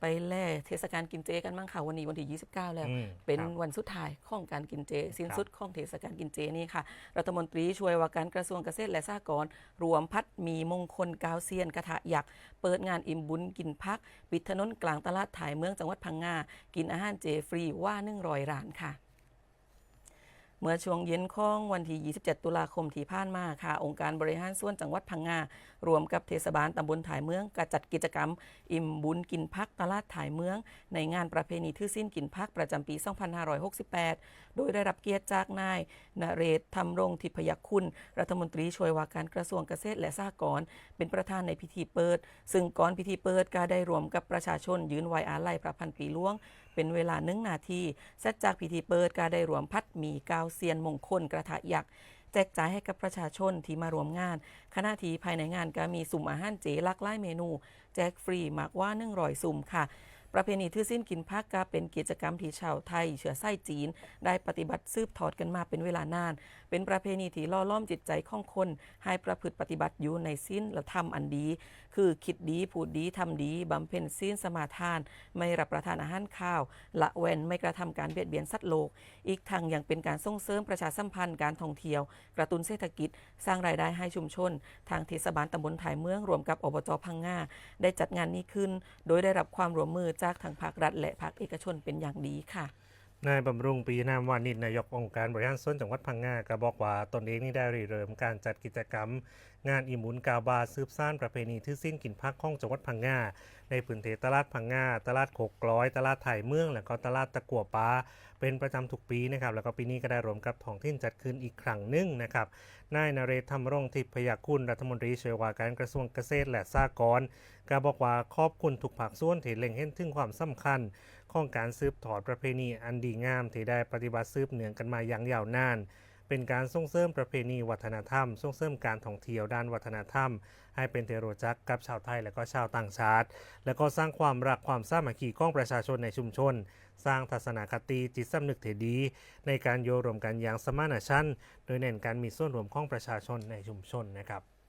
ไปแล่เทศกาลกินเจกันบ้างค่ะวันนี้วันที่ 29 แล้ว อืมเป็นครับวันสุดท้ายของการกินเจ สิ้นครับสุดของเทศกาลกินเจนี่ค่ะ รัฐมนตรีช่วยว่าการกระทรวงเกษตรและสหกรณ์รวมพัดมีมงคลกาวเซียนกระทะยักษ์เปิดงานอิ่มบุญกินพัก ปิดถนนกลางตลาดถ่ายเมืองจังหวัดพังงากินอาหารเจฟรีว่า100ร้านค่ะ เมื่อช่วงเย็นของวันที่ 27 ตุลาคมที่ผ่านมาค่ะ องค์การบริหารส่วนจังหวัดพังงารวมกับเทศบาลตำบลถ่ายเมืองก็จัดกิจกรรม อิ่มบุญกินพักตลาดถ่ายเมือง ในงานประเพณีทื่อสิ้นกินพักประจำปี 2568 โดยได้รับเกียรติจากนายนเรศธรรมรงทิพยคุณ รัฐมนตรีช่วยว่าการกระทรวงเกษตรและสหกรณ์เป็นประธานในพิธีเปิด ซึ่งก่อนพิธีเปิดก็ได้รวมกับประชาชนยืนไว้อาลัยพระพันปีหล่วง เป็นเวลาหนึ่งนาทีเสร็จจากพิธีเปิดก็ได้รวมพัดมีกาวเซียนมงคลกระทะยักษ์แจกจ่ายให้กับประชาชนที่มารวมงานขณะที่ภายในงานก็มีสุ่มอาหารเจหลากหลายเมนู แจกฟรีมากว่า100สุ่มค่ะ ประเพณีทื่อสิ้นกินพักก็เป็นกิจกรรมที่ชาวไทย เชื้อสายจีน ได้ปฏิบัติสืบทอดกันมาเป็นเวลานาน เป็นประเพณีที่ล่อล้อมจิตใจของคน ให้ประพฤติปฏิบัติอยู่ในสิ้นและธรรมอันดี คือคิดดีพูดดีทำดีบำเพ็ญศีลสมาทาน ไม่รับประทานอาหารข้าว ละเว้นไม่กระทำการเบียดเบียนสัตว์โลก อีกทางยังเป็นการส่งเสริมประชาสัมพันธ์การท่องเที่ยว กระตุ้นเศรษฐกิจ สร้างรายได้ให้ชุมชน ทางเทศบาลตำบลถ่ายเมืองรวมกับอบจพังงาได้จัดงานนี้ขึ้น โดยได้รับความร่วมมือจากทางภาครัฐและภาคเอกชนเป็นอย่างดีค่ะ นายบำรุงปีนามวานิชนายกองค์การบริหารส่วนจังหวัดพังงาก็บอกว่าตนเองนี่ได้ริเริ่มการจัดกิจกรรม งานอิมุนกาบาสืบสานประเพณีที่สิ้นกินพักของจังหวัดพังงาในพื้นที่ตลาดพังงาตลาดโคกกร้อย ตลาดไถ่เมือง และก็ตลาดตะกัวป้าเป็นประจำทุกปีนะครับแล้วก็ปีนี้ก็ได้รวมกับท้องถิ่นจัดขึ้นอีกครั้งหนึ่งนะครับนายนเรศธรรมรงทิพยาคุณรัฐมนตรีช่วยว่าการกระทรวงเกษตรและสหกรณ์ก็บอกว่าขอบคุณทุกภาคส่วนที่เล็งเห็นถึงความสำคัญ ของการสืบทอดประเพณีอันดีงามที่ได้ปฏิบัติสืบเนื่องกันมาอย่างยาวนาน เป็นการส่งเสริมประเพณีวัฒนธรรม ส่งเสริมการท่องเที่ยวด้านวัฒนธรรม ให้เป็นเที่รู้จักกับชาวไทยและก็ชาวต่างชาติ และก็สร้างความรักความสามัคคีของประชาชนในชุมชน สร้างทัศนคติจิตสำนึกที่ดี ในการโยรวมกันอย่างสมานฉันท์โดยเน้นการมีส่วนรวมของประชาชนในชุมชนนะครับ